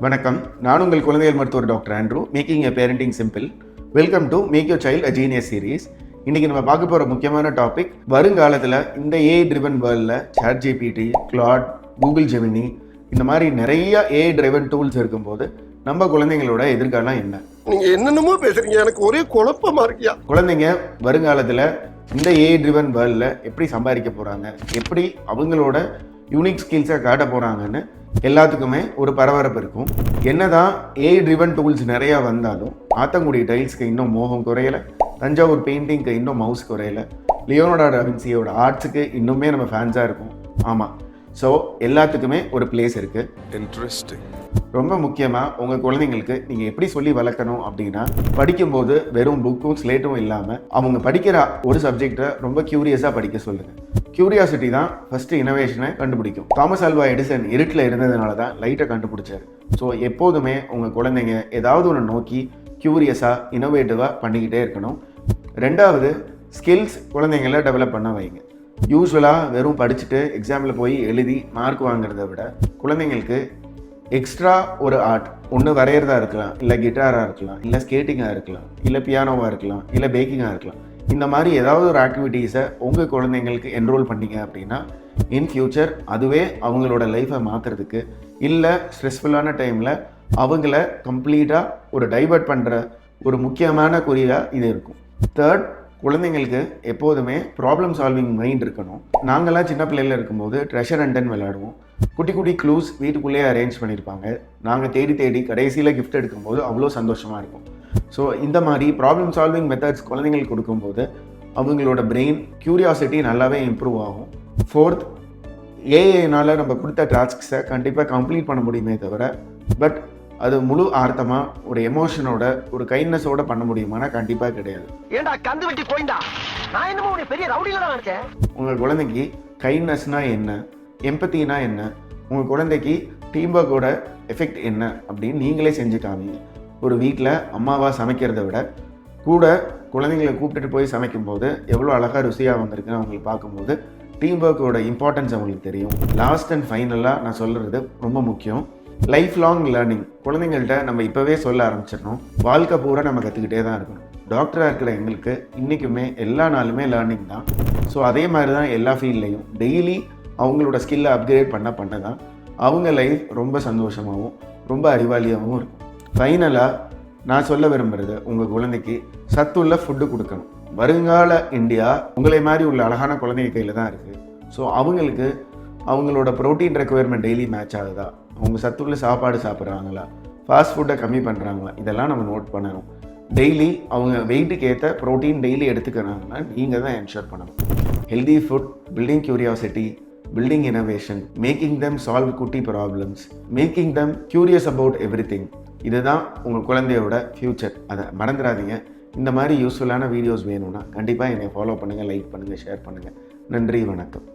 வணக்கம். நான் உங்கள் குழந்தைகள் மருத்துவர் doctor Andrew. Making a parenting simple. Welcome to make your child a genius series இன்னைக்கு நம்ம பார்க்க போகிற முக்கியமான டாபிக் வருங்காலத்தில் இந்த ஏஐ ட்ரிவன் வேர்ல்டில் chat GPT Claude Google Gemini இந்த மாதிரி நிறைய ஏஐ ட்ரிவன் டூல்ஸ் இருக்கும்போது நம்ம குழந்தைங்களோட எதிர்காலம் என்ன? நீங்க என்னென்னமோ பேசுறீங்க. எனக்கு ஒரே குழப்பமா இருக்கியா? குழந்தைங்க வருங்காலத்தில் இந்த ஏஐ ட்ரிவன் வேர்ல்டில் எப்படி சம்பாதிக்க போகிறாங்க எப்படி அவங்களோட யூனிக் ஸ்கில்ஸை காட்ட போகிறாங்கன்னு எல்லாத்துக்குமே ஒரு பரபரப்பு இருக்கும். என்னதான் ஏஐ ட்ரிவன் டூல்ஸ் நிறையா வந்தாலும் ஆத்தங்குடி டைல்ஸ்க்கு இன்னும் மோகம் குறையல. தஞ்சாவூர் பெயிண்டிங்க்கு இன்னும் மவுஸ் குறையல. லியோனோடா டாவின்சியோட ஆர்ட்ஸுக்கு இன்னுமே நம்ம ஃபேன்ஸாக இருக்கும். ஆமாம் ஸோ எல்லாத்துக்குமே ஒரு பிளேஸ் இருக்குது இன்ட்ரெஸ்டிங் ரொம்ப முக்கியமாக உங்கள் குழந்தைங்களுக்கு நீங்கள் எப்படி சொல்லி வளர்க்கணும் அப்படின்னா படிக்கும்போது வெறும் புக்கும் ஸ்லேட்டும் இல்லாமல் அவங்க படிக்கிற ஒரு சப்ஜெக்டை ரொம்ப க்யூரியஸாக படிக்க சொல்லுங்கள் க்யூரியாசிட்டி தான் ஃபஸ்ட்டு இனோவேஷனை கண்டுபிடிக்கும். தாமஸ் ஆல்வா எடிசன் இருட்டில் இருந்ததுனால தான் லைட்டை கண்டுபிடிச்சாரு. ஸோ எப்போதுமே உங்கள் குழந்தைங்க ஏதாவது ஒன்று நோக்கி க்யூரியஸாக இனோவேட்டிவாக பண்ணிக்கிட்டே இருக்கணும். ரெண்டாவது ஸ்கில்ஸ் குழந்தைங்கள டெவலப் பண்ண வைங்க. யூஸ்வலாக வெறும் படிச்சுட்டு எக்ஸாமில் போய் எழுதி மார்க் வாங்குறத விட குழந்தைங்களுக்கு எக்ஸ்ட்ரா ஒரு ஆர்ட் ஒன்று வரைகிறதா இருக்கலாம் இல்லை கிட்டாராக இருக்கலாம் இல்லை ஸ்கேட்டிங்காக இருக்கலாம் இல்லை பியானோவாக இருக்கலாம் இல்லை பேக்கிங்காக இருக்கலாம். இந்த மாதிரி ஏதாவது ஒரு ஆக்டிவிட்டீஸை உங்கள் குழந்தைங்களுக்கு என்ரோல் பண்ணீங்க அப்படின்னா இன் ஃபியூச்சர் அதுவே அவங்களோட லைஃப்பை மாற்றுறதுக்கு இல்லை ஸ்ட்ரெஸ்ஃபுல்லான டைமில் அவங்கள கம்ப்ளீட்டாக ஒரு டைவர்ட் பண்ணுற ஒரு முக்கியமான குறியாக இது இருக்கும். தேர்ட் குழந்தைங்களுக்கு எப்போதுமே ப்ராப்ளம் சால்விங் மைண்ட் இருக்கணும். நாங்கள்லாம் சின்ன பிள்ளையில இருக்கும்போது ட்ரெஷர் அண்டன் விளையாடுவோம். குட்டி குட்டி க்ளூஸ் வீட்டுக்குள்ளேயே அரேஞ்ச் பண்ணியிருப்பாங்க நாங்கள் தேடி தேடி கடைசியில் கிஃப்ட் எடுக்கும்போது அவ்வளோ சந்தோஷமாக இருக்கும். ஸோ இந்த மாதிரி ப்ராப்ளம் சால்விங் மெத்தட்ஸ் குழந்தைங்களுக்கு கொடுக்கும்போது அவங்களோட பிரெயின் க்யூரியாசிட்டி நல்லாவே இம்ப்ரூவ் ஆகும். ஃபோர்த் ஏஐனால் நம்ம கொடுத்த டாஸ்க்ஸை கண்டிப்பாக கம்ப்ளீட் பண்ண முடியுமே தவிர பட் அது முழு ஆர்த்தமாக ஒரு எமோஷனோட ஒரு கைண்ட்னஸோட பண்ண முடியுமானா கண்டிப்பாக கிடையாது. ஏண்டா கந்து வெட்டி போயிண்டா? நான் என்னமோ உன்னை பெரிய நினைச்சேன். உங்கள் குழந்தைக்கு கைண்ட்னஸ்னா என்ன? எம்பத்தினா என்ன? உங்கள் குழந்தைக்கு டீம் ஒர்க்கோட எஃபெக்ட் என்ன? அப்படின்னு நீங்களே செஞ்சு காமிங்க. ஒரு வீட்டில் அம்மாவாக சமைக்கிறத விட கூட குழந்தைங்களை கூப்பிட்டுட்டு போய் சமைக்கும்போது எவ்வளோ அழகாக ருசியாக வந்திருக்குன்னு அவங்களுக்கு பார்க்கும்போது டீம் ஒர்க்கோட இம்பார்ட்டன்ஸ் அவங்களுக்கு தெரியும். லாஸ்ட் அண்ட் ஃபைனலாக நான் சொல்கிறது ரொம்ப முக்கியம். லைஃப் லாங் லேர்னிங் குழந்தைங்கள்ட்ட நம்ம இப்போவே சொல்ல ஆரம்பிச்சிடணும். வாழ்க்கை பூரா நம்ம கற்றுக்கிட்டே தான் இருக்கணும். டாக்டராக இருக்கிற எங்களுக்கு இன்றைக்குமே எல்லா நாளுமே லேர்னிங் தான். ஸோ அதே மாதிரி தான் எல்லா ஃபீல்ட்லேயும் டெய்லி அவங்களோட ஸ்கில்லை அப்கிரேட் பண்ண பண்ண தான். அவங்க லைஃப் ரொம்ப சந்தோஷமாகவும் ரொம்ப அறிவாளியாகவும் இருக்கும். ஃபைனலாக நான் சொல்ல விரும்புகிறது உங்கள் குழந்தைக்கு சத்துள்ள ஃபுட்டு கொடுக்கணும். வருங்கால இந்தியா உங்களை மாதிரி உள்ள அழகான குழந்தைங்க கையில் தான் இருக்குது ஸோ அவங்களுக்கு அவங்களோட ப்ரோட்டீன் ரெக்குயர்மெண்ட் டெய்லி மேட்ச் ஆகுதா? அவங்க சத்துள்ள சாப்பாடு சாப்பிட்றாங்களா? ஃபாஸ்ட் ஃபுட்டை கம்மி பண்ணுறாங்களா இதெல்லாம் நம்ம நோட் பண்ணணும். டெய்லி அவங்க வெயிட்டுக்கு ஏற்ற ப்ரோட்டீன் டெய்லி எடுத்துக்கிறாங்கன்னா நீங்கள் தான் என்ஷூர் பண்ணணும். Healthy food building curiosity building innovation making them solve குட்டி problems making them curious about everything இதுதான் உங்கள் குழந்தையோட ஃப்யூச்சர் அதை மறந்துடாதீங்க. இந்த மாதிரி யூஸ்ஃபுல்லான வீடியோஸ் வேணும்னா கண்டிப்பாக என்னை ஃபாலோ பண்ணுங்கள் லைக் பண்ணுங்கள் ஷேர் பண்ணுங்கள் நன்றி வணக்கம்.